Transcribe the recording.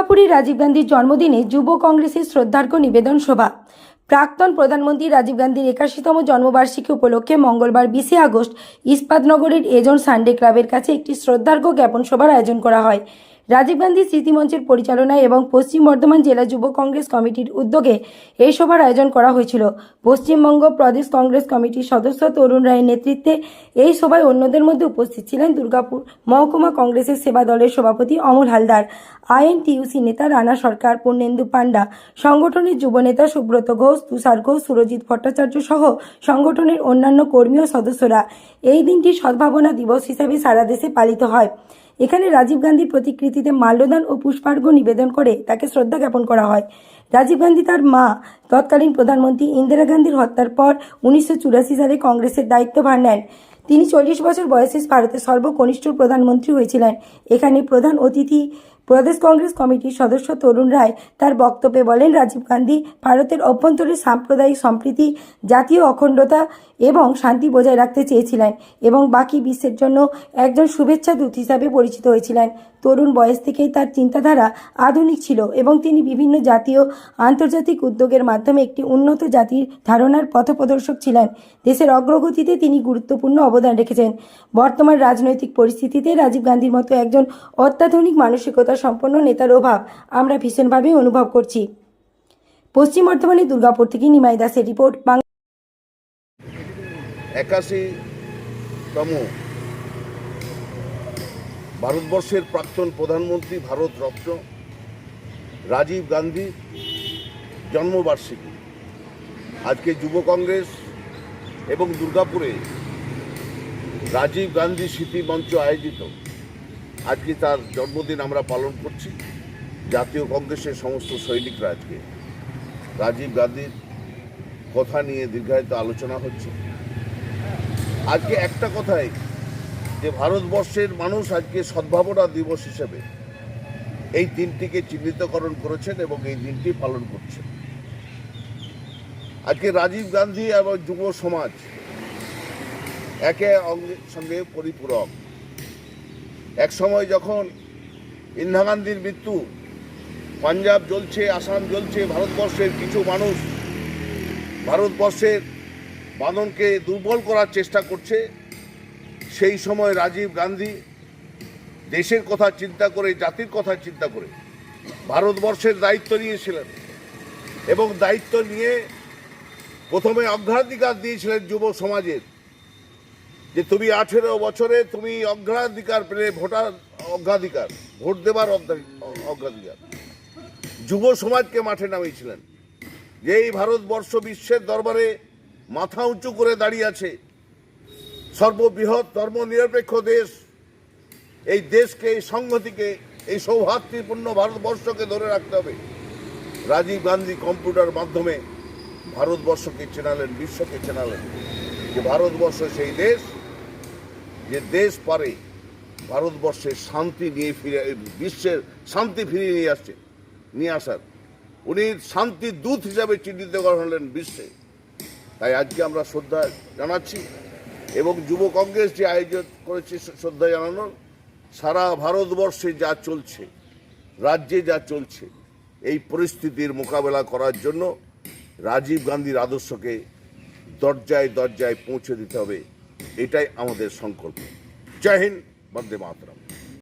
দুর্গাপুরে রাজীব গান্ধীর জন্মদিনে যুব কংগ্রেসের শ্রদ্ধার্ঘ্য নিবেদন সভা। প্রাক্তন প্রধানমন্ত্রী রাজীব গান্ধীর একাশিতম জন্মবার্ষিকী উপলক্ষে মঙ্গলবার বিশে আগস্ট ইস্পাতনগরের এজন সানডে ক্লাবের কাছে একটি শ্রদ্ধার্ঘ্য জ্ঞাপন সভার আয়োজন করা হয়। রাজীব গান্ধী স্মৃতিমঞ্চের পরিচালনায় এবং পশ্চিম বর্ধমান জেলা যুব কংগ্রেস কমিটির উদ্যোগে এই সভার আয়োজন করা হয়েছিল। পশ্চিমবঙ্গ প্রদেশ কংগ্রেস কমিটির সদস্য তরুণ রায়ের নেতৃত্বে এই সভায় অন্যদের মধ্যে উপস্থিত ছিলেন দুর্গাপুর মহকুমা কংগ্রেসের সেবা দলের সভাপতি অমল হালদার আইএনটিইউসি নেতা রানা সরকার, পূর্ণেন্দু পাণ্ডা, সংগঠনের যুবনেতা সুব্রত ঘোষ, তুষার ঘোষ, সুরজিৎ ভট্টাচার্য সহ সংগঠনের অন্যান্য কর্মী ও সদস্যরা। এই দিনটি সদ্ভাবনা দিবস হিসাবে সারা দেশে পালিত হয়। এখানে রাজীব গান্ধীর প্রতিকৃতিতে মাল্যদান ও পুষ্পার্ঘ্য নিবেদন করে তাকে শ্রদ্ধা জ্ঞাপন করা হয়। রাজীব গান্ধী তার মা, তৎকালীন প্রধানমন্ত্রী ইন্দিরা গান্ধীর হত্যার পর উনিশশো চুরাশি সালে কংগ্রেসের দায়িত্বভার নেন। তিনি চল্লিশ বছর বয়সে ভারতের সর্বকনিষ্ঠ প্রধানমন্ত্রী হয়েছিলেন। এখানে প্রধান অতিথি প্রদেশ কংগ্রেস কমিটির সদস্য তরুণ রায়। তার বক্তব্যে বলেন, রাজীব গান্ধী ভারতের অভ্যন্তরে সাম্প্রদায়িক সম্প্রীতি, জাতীয় অখণ্ডতা এবং শান্তি বজায় রাখতে চেয়েছিলেন এবং বাকি বিশ্বের জন্য একজন শুভেচ্ছা দূত হিসাবে পরিচিত হয়েছিলেন। তরুণ বয়স থেকেই তার চিন্তাধারা আধুনিক ছিল এবং তিনি বিভিন্ন জাতীয় আন্তর্জাতিক উদ্যোগের মাধ্যমে একটি উন্নত জাতির ধারণার পথপ্রদর্শক ছিলেন। দেশের অগ্রগতিতে তিনি গুরুত্বপূর্ণ অবদান রেখেছেন। বর্তমান রাজনৈতিক পরিস্থিতিতে রাজীব গান্ধীর মতো একজন অত্যাধুনিক মানসিকতা সম্পন্ন নেতার অভাব আমরা ভীষণভাবে অনুভব করছি। পশ্চিম বর্ধমানের দুর্গাপুর থেকে নিমাই দাসের রিপোর্ট একাশিতম ভারতবর্ষের প্রাক্তন প্রধানমন্ত্রী ভারত রত্ন রাজীব গান্ধী জন্মবার্ষিকী। আজকে যুব কংগ্রেস এবং দুর্গাপুরে রাজীব গান্ধী স্মৃতি মঞ্চ আয়োজিত। আজকে তার জন্মদিন আমরা পালন করছি। জাতীয় কংগ্রেসের সমস্ত সৈনিকরা আজকে রাজীব গান্ধীর কথা নিয়ে দীর্ঘায়িত আলোচনা হচ্ছে। আজকে একটা কথাই, যে ভারতবর্ষের মানুষ আজকে সদ্ভাবনা দিবস হিসেবে এই দিনটিকে চিহ্নিতকরণ করেছেন এবং এই দিনটি পালন করছেন। আজকে রাজীব গান্ধী এবং যুব সমাজ একে সঙ্গে পরিপূরক। এক সময় যখন ইন্দিরা গান্ধীর মৃত্যু, পাঞ্জাব জ্বলছে, আসাম জ্বলছে, ভারতবর্ষের কিছু মানুষ ভারতবর্ষের বাঁধনকে দুর্বল করার চেষ্টা করছে, সেই সময় রাজীব গান্ধী দেশের কথা চিন্তা করে, জাতির কথা চিন্তা করে, ভারতবর্ষের দায়িত্ব নিয়েছিলেন এবং দায়িত্ব নিয়ে প্রথমে অগ্রাধিকার দিয়েছিলেন যুব সমাজের যে তুমি আঠেরো বছরে তুমি অগ্রাধিকার পেলে, ভোটার অগ্রাধিকার, ভোট দেবার অগ্রা- অগ্রাধিকার। যুব সমাজকে মাঠে নামিয়েছিলেন। যে এই ভারতবর্ষ বিশ্বের দরবারে মাথা উঁচু করে দাঁড়িয়ে আছে, সর্ববৃহৎ ধর্মনিরপেক্ষ দেশ, এই দেশকে, এই সংহতিকে, এই সৌহার্দ্যপূর্ণ ভারতবর্ষকে ধরে রাখতে হবে। রাজীব গান্ধী কম্পিউটার মাধ্যমে ভারতবর্ষকে চেনালেন, বিশ্বকে চেনালেন যে ভারতবর্ষ সেই দেশ, যে দেশ পারে ভারতবর্ষের শান্তি নিয়ে ফিরে, বিশ্বের শান্তি ফিরিয়ে নিয়ে আসছে, নিয়ে আসার। উনি শান্তির দূত হিসাবে চিহ্নিত করা হলেন বিশ্বে। তাই আজকে আমরা শ্রদ্ধা জানাচ্ছি এবং যুব কংগ্রেস যে আয়োজন করেছে শ্রদ্ধা জানানোর সারা ভারতবর্ষে যা চলছে, রাজ্যে যা চলছে, এই পরিস্থিতির মোকাবেলা করার জন্য রাজীব গান্ধীর আদর্শকে দরজায় দরজায় পৌঁছে দিতে হবে, এটাই আমাদের সংকল্প। জয় হিন্দ, বন্দে মাতরম।